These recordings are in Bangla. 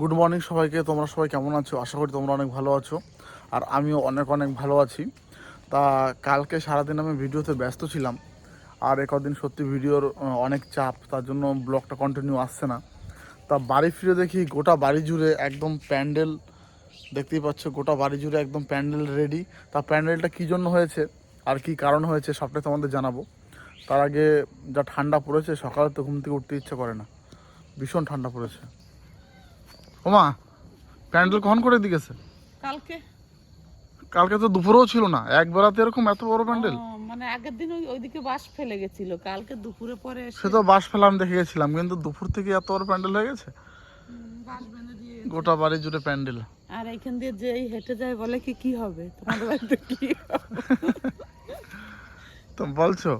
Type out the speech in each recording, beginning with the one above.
গুড মর্নিং সবাইকে, তোমরা সবাই কেমন আছো? আশা করি তোমরা অনেক ভালো আছো। আর আমিও অনেক অনেক ভালো আছি। তা কালকে সারাদিন আমি ভিডিওতে ব্যস্ত ছিলাম। আর এ কদিন সত্যি ভিডিওর অনেক চাপ, তার জন্য ব্লগটা কন্টিনিউ আসছে না। তা বাড়ি ফিরে দেখি গোটা বাড়ি জুড়ে একদম প্যান্ডেল, দেখতেই পাচ্ছ গোটা বাড়ি জুড়ে একদম প্যান্ডেল রেডি তা প্যান্ডেলটা কী জন্য হয়েছে? আর কি কারণ হয়েছে সবটাই তোমাদের জানাব। তার আগে যা ঠান্ডা পড়েছে, সকালে তো ঘুম থেকে উঠতে ইচ্ছে করে না। ভীষণ ঠান্ডা পড়েছে। ওমা প্যান্ডেল কখন করে দিয়েছে কালকে। কালকে তো দুপুরেও ছিল না এক বেলাতে এরকম এত বড় প্যান্ডেল মানে আগের দিন ওই ওইদিকে বাস ফেলে গেছিল কালকে দুপুরে পরে সে তো বাস ফেলাম দেখে গেছিলাম কিন্তু দুপুর থেকে এত বড় প্যান্ডেল হয়ে গেছে? দিয়ে গোটা বাড়ি জুড়ে প্যান্ডেল। আর এইখান দিয়ে যেই হেঁটে যায় বলে কি কি হবে? তোমাদের বাড়িতে কি তো বলছো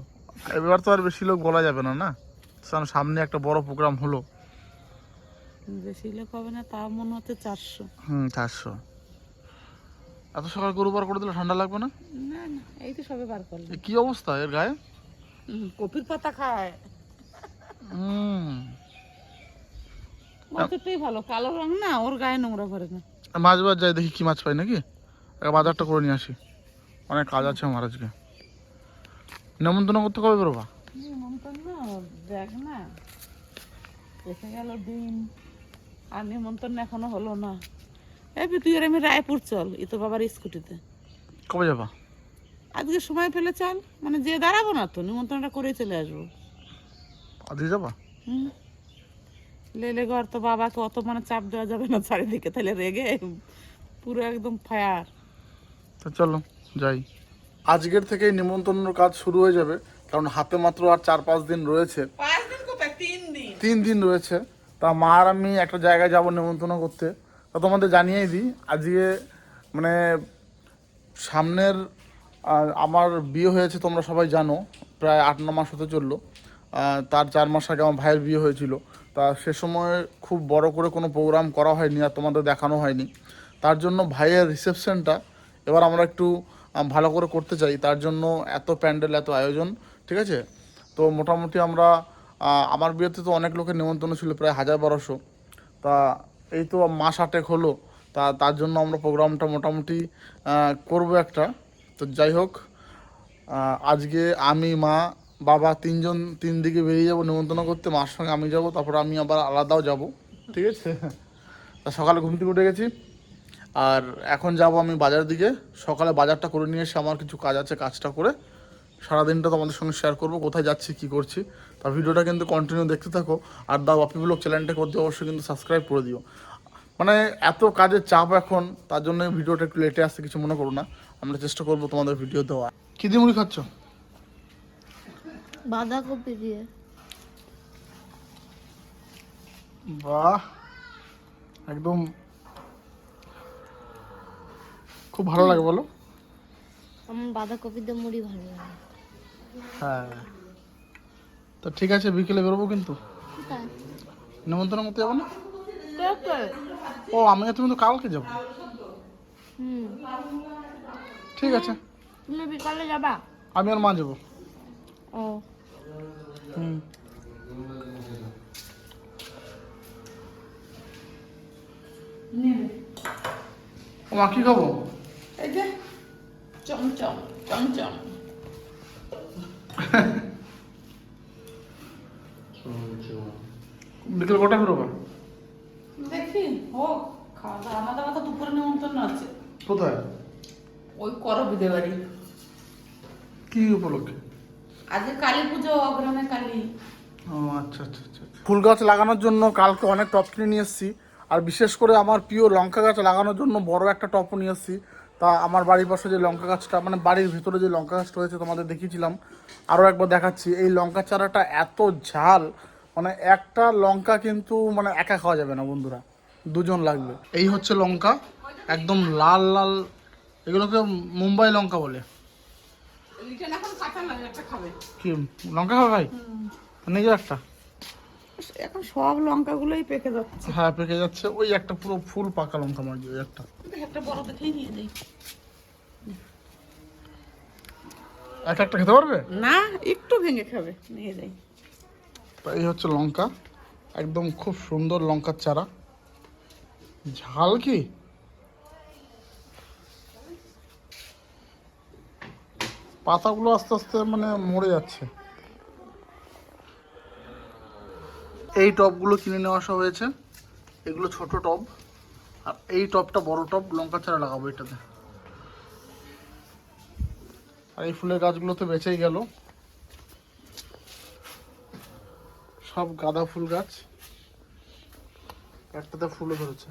এবার তো আর বেশি লোক বলা যাবে না না? সামনে একটা বড় প্রোগ্রাম হলো। বেশি লোক হবে না তাও মনে হচ্ছে চারশো। হুম চারশো। এত সকাল গরু বার করে দিলে ঠান্ডা লাগবে না? না না এই তো সবে বার করলাম। কি অবস্থা এর গায়ে? কপির পাতা খায়। হুম। ভালো কালো রং না ওর গায়ে নোংরা করে না। মাছ বাজ যাই দেখি কি মাছ পাই নাকি? এক বাজারটা করে নিয়ে আসি। অনেক কাজ আছে আমার আজকে। নেমন্তন্ন করতে কবে বেরোবা? নিমন্ত্রণ না দেখ না। এসে গেল দিন আর নিমন্ত্রণ এখনও হলো না। এই তুই আর আমি রায়পুর চল এ তো বাবার স্কুটিতে। কবে যাবা? আজকে সময় পেলে চল মানে যে দাঁড়াবো না তো নিমন্ত্রণটা করে চলে আসব। আজকে যাবা? হুম। লেলে ঘর তো বাবাকে অত মানে চাপ দেওয়া যাবে না চারিদিকে তাহলে রেগে পুরো একদম ফায়ার। তো চলো যাই। আজকের থেকেই নিমন্ত্রণের কাজ শুরু হয়ে যাবে কারণ হাতে মাত্র আর চার পাঁচ দিন রয়েছে। পাঁচ দিন কোথায়? তিন দিন। তিন দিন রয়েছে। তা মা আর আমি একটা জায়গায় যাব নেমন্তন্ন করতে। তা তোমাদের জানিয়েই দিই, আজকে মানে সামনের আমার বিয়ে হয়েছে তোমরা সবাই জানো, প্রায় আট, ন মাস হতে চলল। তার চার মাস আগে আমার ভাইয়ের বিয়ে হয়েছিল। তা সে সময় খুব বড় করে কোনো প্রোগ্রাম করা হয়নি আর তোমাদের দেখানো হয়নি। তার জন্য ভাইয়ের রিসেপশনটা এবার আমরা একটু ভালো করে করতে চাই। তার জন্য এত প্যান্ডেল, এত আয়োজন, ঠিক আছে? তো মোটামুটি আমরা আমার বিয়েতে তো অনেক লোকের নিমন্ত্রণ ছিল, প্রায় হাজার বারোশো। তা এই তো মাস আটেক হলো, তা তার জন্য আমরা প্রোগ্রামটা মোটামুটি করব একটা। তো যাই হোক আজকে আমি, মা, বাবা তিনজন, তিন দিকে বেরিয়ে যাব নিমন্ত্রণ করতে, মার সঙ্গে আমি যাব, তারপর আমি আবার আলাদাও যাব। ঠিক আছে? তা সকালে ঘুম থেকে উঠে গেছি। আর এখন যাব আমি বাজার দিকে। সকালে বাজারটা করে নিয়ে এসে আমার কিছু কাজ আছে, কাজটা করে সারাদিনটা তোমাদের সঙ্গে শেয়ার করব কোথায় যাচ্ছি কি করছি। তা ভিডিওটা কিন্তু কন্টিনিউ দেখতে থাকো। আর দাও আপনি ব্লগ চ্যানেলটাকে অতি অবশ্যই কিন্তু সাবস্ক্রাইব করে দিও। মানে এত কাজের চাপ এখন তার জন্য ভিডিওটা একটু লেটে আসতে কিছু মনে করো না। আমরা চেষ্টা করব তোমাদের ভিডিও দেওয়া কি দিয়ে মুড়ি খাচ্ছ? বাঁধাকপি দিয়ে। বাহ! একদম খুব ভালো লাগে বলো। আমার বাঁধাকপি দিয়ে মুড়ি ভালো লাগে। হ্যাঁ। তো ঠিক আছে বিকেলে বেরোবো কিন্তু? নিমন্ত্রণ করতে যাব না? ও আমি আর তুমি তো কালকে যাব। ঠিক আছে। তুমি বিকালে যাবা? আমি আর মা যাব। ও। হুম। ও মা কি খাব এই যে চমচম চমচম। বিকেল কটা বেরোবো? দেখি হোক খাওয়া দাওয়া দুপুরে নিমন্ত্রণ আছে। কোথায়? ওই করো বাড়ি। কি উপলক্ষে? আজকে কালী পুজো অগ্রামে কালী। ও আচ্ছা আচ্ছা আচ্ছা। ফুল গাছ লাগানোর জন্য কালকে অনেক টপ কিনে নিয়ে এসেছি। আর বিশেষ করে আমার প্রিয় লঙ্কা গাছ লাগানোর জন্য বড় একটা টপও নিয়ে এসেছি। তা আমার বাড়ির পাশে যে লঙ্কা গাছটা মানে বাড়ির ভিতরে যে লঙ্কা গাছটা রয়েছে তোমাদের দেখিয়েছিলাম আরও একবার দেখাচ্ছি। এই লঙ্কা চারাটা এত ঝাল মানে একটা লঙ্কা কিন্তু মানে একা খাওয়া যাবে না বন্ধুরা দুজন লাগবে। এই হচ্ছে লঙ্কা একদম লাল লাল এগুলোকে মুম্বাই লঙ্কা বলে। লিটন এখন কাঁচা লাগে একটা খাবে। কি লঙ্কা খাবে ভাই? যাও একটা? এখন সব লঙ্কাগুলোই পেকে যাচ্ছে। হ্যাঁ পেকে যাচ্ছে ওই একটা পুরো ফুল পাকা লঙ্কা মারছি ওই একটা। একটা বড় দেখেই নিয়ে দেই এক একটা খেতে পারবে? না একটু ভেঙে খাবে। নিয়ে যাই। এই হচ্ছে লঙ্কা। একদম খুব সুন্দর লঙ্কার চারা। ঝাল কি? পাতাগুলো আস্তে আস্তে মানে মরে যাচ্ছে। এই টবগুলো কিনে নেওয়া আসা হয়েছে। এগুলো ছোট টব আর এই টবটা বড় টব লঙ্কা চারা লাগাবো এটাতে। আর এই ফুলের গাছগুলো তো বেঁচেই গেল। সব গাঁদা ফুল গাছ। একটাতে ফুলও ধরেছে।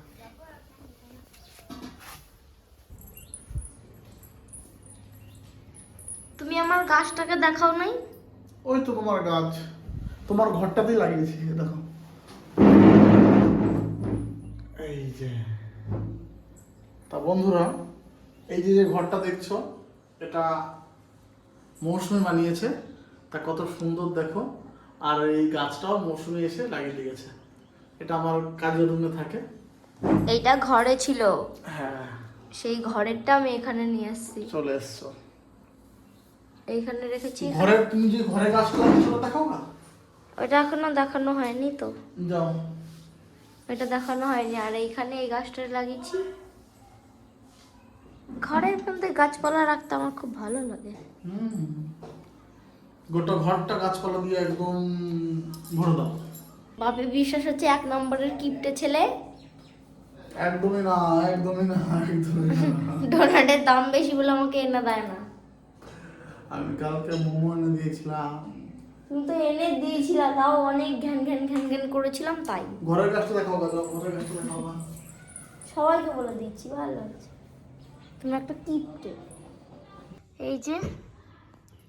তুমি আমার গাছটাকে দেখাও নাই? ওই তো তোমার গাছ। তোমার ঘরটাতেই লাগিয়েছি দেখো। এই যে। তা বন্ধুরা এই যে যে ঘরটা দেখছ এটা মৌসুমি বানিয়েছে। তা কত সুন্দর দেখো। আর এই গাছটাও মৌসুমি এসে লাগিয়ে দিয়েছে এটা আমার কাজের রুমে থাকে। এইটা ঘরে ছিল। হ্যাঁ। সেই ঘরেরটা আমি এখানে নিয়ে আসছি। চলে এসছো। এইখানে রেখেছি। ঘরে তুমি যে ঘরে গাছ লাগিয়েছো দেখাও না? ওটা এখনও দেখানো হয়নি তো। যাও। এটা দেখানো হয়নি। আর এইখানে এই গাছটা লাগিয়েছি। ঘরের মধ্যে গাছপালা রাখতে আমার খুব ভালো লাগে। হুম। গোটা ঘরটা গাছপালা দিয়ে একদম ভরে দাও। বাপি বিশ্বাস হচ্ছে এক নম্বরের কিপটে ছেলে? একদমই না একদমই না একদমই না। ডোনাটের দাম বেশি বলে আমাকে এনে দেয় না। আমি কালকে মোমো এনে দিয়েছিলাম। তুমি তো এনে দিয়েছিলা তাও অনেক ঘ্যান ঘ্যান ঘ্যান ঘ্যান করেছিলাম তাই। ঘরের গাছটা দেখাও গা ঘরের দেখাও সবাইকে বলে দিচ্ছি ভালো লাগছে। তুমি একটা কিপটে। এই যে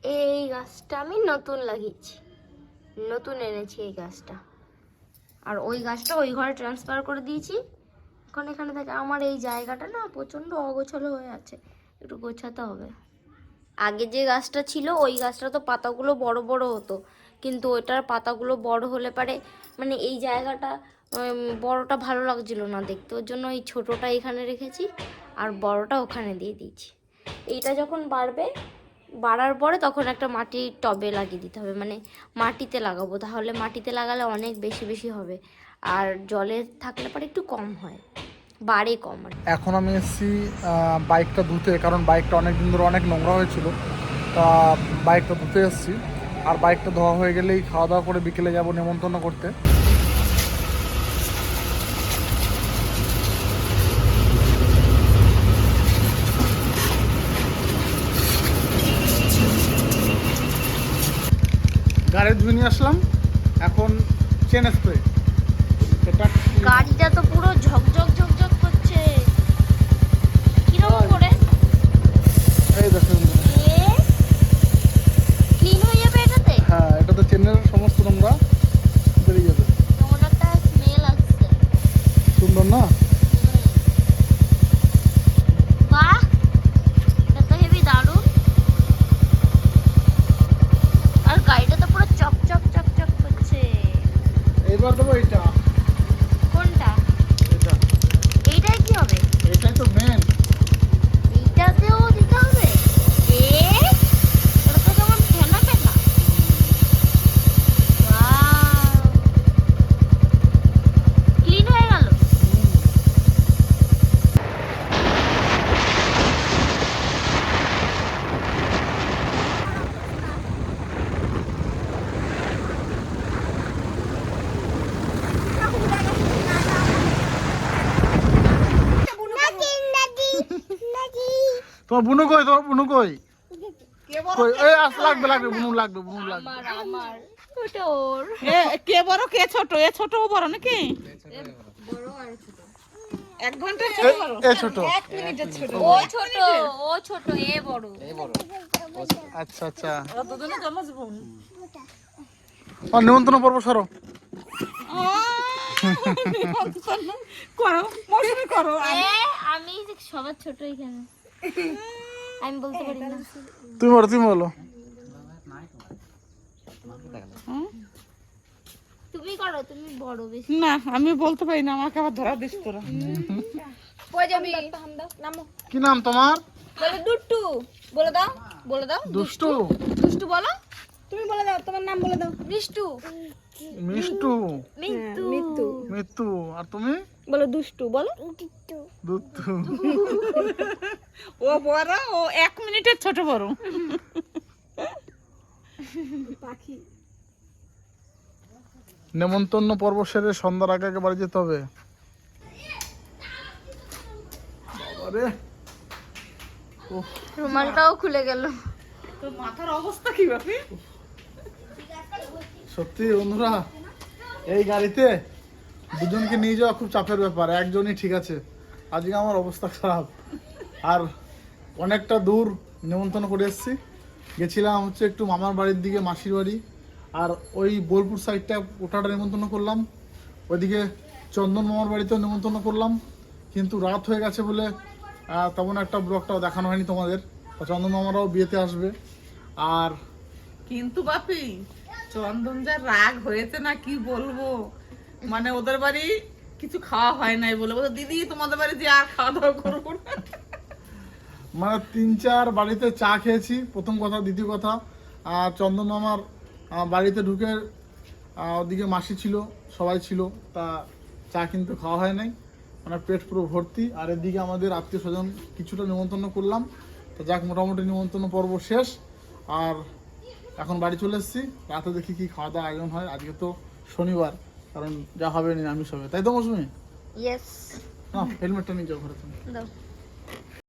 এই গাছটা আমি নতুন লাগিয়েছি। নতুন এনেছি এই গাছটা। আর ওই গাছটা ওই ঘরে ট্রান্সফার করে দিয়েছি। এখন এখানে থেকে আমার এই জায়গাটা না প্রচণ্ড অগোছালো হয়ে আছে। একটু গোছাতে হবে। আগে যে গাছটা ছিল, ওই গাছটা তো পাতাগুলো বড় বড় হতো। কিন্তু ওইটার পাতাগুলো বড় হলে পারে মানে এই জায়গাটা বড়টা ভালো লাগছিল না দেখতে। ওর জন্য এই ছোটোটা এখানে রেখেছি আর বড়টা ওখানে দিয়ে দিয়েছি। এইটা যখন বাড়বে বাড়ার পরে তখন একটা মাটির টবে লাগিয়ে দিতে হবে। মানে মাটিতে লাগাবো। তাহলে মাটিতে লাগালে অনেক বেশি বেশি হবে। আর জলে থাকলে পরে একটু কম হয়। বাড়ে কম এখন আমি এসেছি বাইকটা ধুতে। কারণ বাইকটা অনেক দিন ধরে অনেক নোংরা হয়েছিল। তা বাইকটা ধুতে এসেছি। আর বাইকটা ধোয়া হয়ে গেলেই খাওয়া দাওয়া করে বিকেলে যাব নেমন্তন্ন করতে। গাড়ি ধুয়ে নিয়ে আসলাম এখন চেন স্প্রে এটা গাড়িটা তো পুরো ঝকঝক ঝকঝক করছে। কীরকম করে? এই দেখুন। ক্লিন হয়ে যাবে এটাতে? হ্যাঁ এটা তো চেনের সমস্ত নোংরা বেরিয়ে যাবে। স্মেল আসছে। সুন্দর না বাহ এটা তো হেভি দারুণ আর গাড়িটা তো পুরো চক চক চক চক করছে এইবার দেবো এইটা কোনটা এটা এইটাই কি হবে এটাই তো মেন এইটাতেও দিতে হবে এ ওটা তো যেমন ফেনা ফেনা ক্লিন হয়ে গেল তোমার বুনু কই তোমার বুনু কই? এই আস লাগবে লাগবে বুনু লাগবে বুনু লাগবে। আমার। আমার। ওটা ওর কে বড় কে ছোট? এ ছোট ও বড় নাকি? এক ঘণ্টা ছোট বড়। এ ছোট। ও ছোট ও ছোট এ বড়। আচ্ছা আচ্ছা। ওরা দুজনে জমজ বোন। আর নিমন্ত্রণ পর্ব সরো। করো। মৌসুমি করো। আমি যে সবার ছোট এখানে। আমি বলতে পারি না। তুমি বলো তুমি বলো। তুমি করো তুমি বড় বেশি। না আমি বলতে পারি না আমাকে আবার ধরা দিস তোরা। কি নাম তোমার? বলে দুট্টু বলে দাও বলে দাও। দুষ্টু? দুষ্টু বলো। তুমি বলে দাও তোমার নাম বলে দাও। মিষ্টু। মিষ্টু? মিন্তু মৃত্যু মৃত্যু আর তুমি? বলো দুষ্টু বলো। দুধ ও বড় ও এক মিনিটের ছোট বড়। নেমন্তন্ন পর্ব সেরে সন্ধ্যার আগে আগে বাড়ি যেতে হবে। বাবারে। রুমালটাও খুলে গেল। তোর মাথার অবস্থা কি বাপি? সত্যি বন্ধুরা এই গাড়িতে দুজনকে নিয়ে যাওয়া খুব চাপের ব্যাপার, একজনই ঠিক আছে। আজকে আমার অবস্থা খারাপ। আর অনেকটা দূর নেমন্তন্ন করে এসেছি। গেছিলাম হচ্ছে একটু মামার বাড়ির দিকে, মাসির বাড়ি। আর ওই বোলপুর সাইডটা ওটাটা নেমন্তন্ন করলাম। ওইদিকে চন্দন মামার বাড়িতেও নেমন্তন্ন করলাম। কিন্তু রাত হয়ে গেছে বলে তেমন একটা ব্লগটাও দেখানো হয়নি তোমাদের। চন্দন মামারাও বিয়েতে আসবে। আর কিন্তু বাপি, চন্দন যা রাগ হয়েছে না কি বলব? মানে ওদের বাড়ি কিছু খাওয়া হয় নাই বলে। বলে দিদি, তোমাদের বাড়ি যে আর খাওয়া দাওয়া করব মানে তিন চার বাড়িতে চা খেয়েছি, প্রথম কথা, দ্বিতীয় কথা। আর চন্দন মামার বাড়িতে ঢুকে ওদিকে মাসি ছিল, সবাই ছিল, তা চা কিন্তু খাওয়া হয় নাই। মানে পেট পুরো ভর্তি। আর এদিকে আমাদের আত্মীয় স্বজন কিছুটা নিমন্ত্রণ করলাম। তো যাক, মোটামুটি নিমন্ত্রণ পর্ব শেষ। আর এখন বাড়ি চলে এসেছি। রাতে দেখি কি খাওয়া দাওয়া আয়োজন হয়। আজকে তো শনিবার। কারণ যা হবে নিরামিষ হবে তাই তো মৌসুমি? ইয়েস না হেলমেটটা নিয়ে যাও ঘরে তুমি। দাও।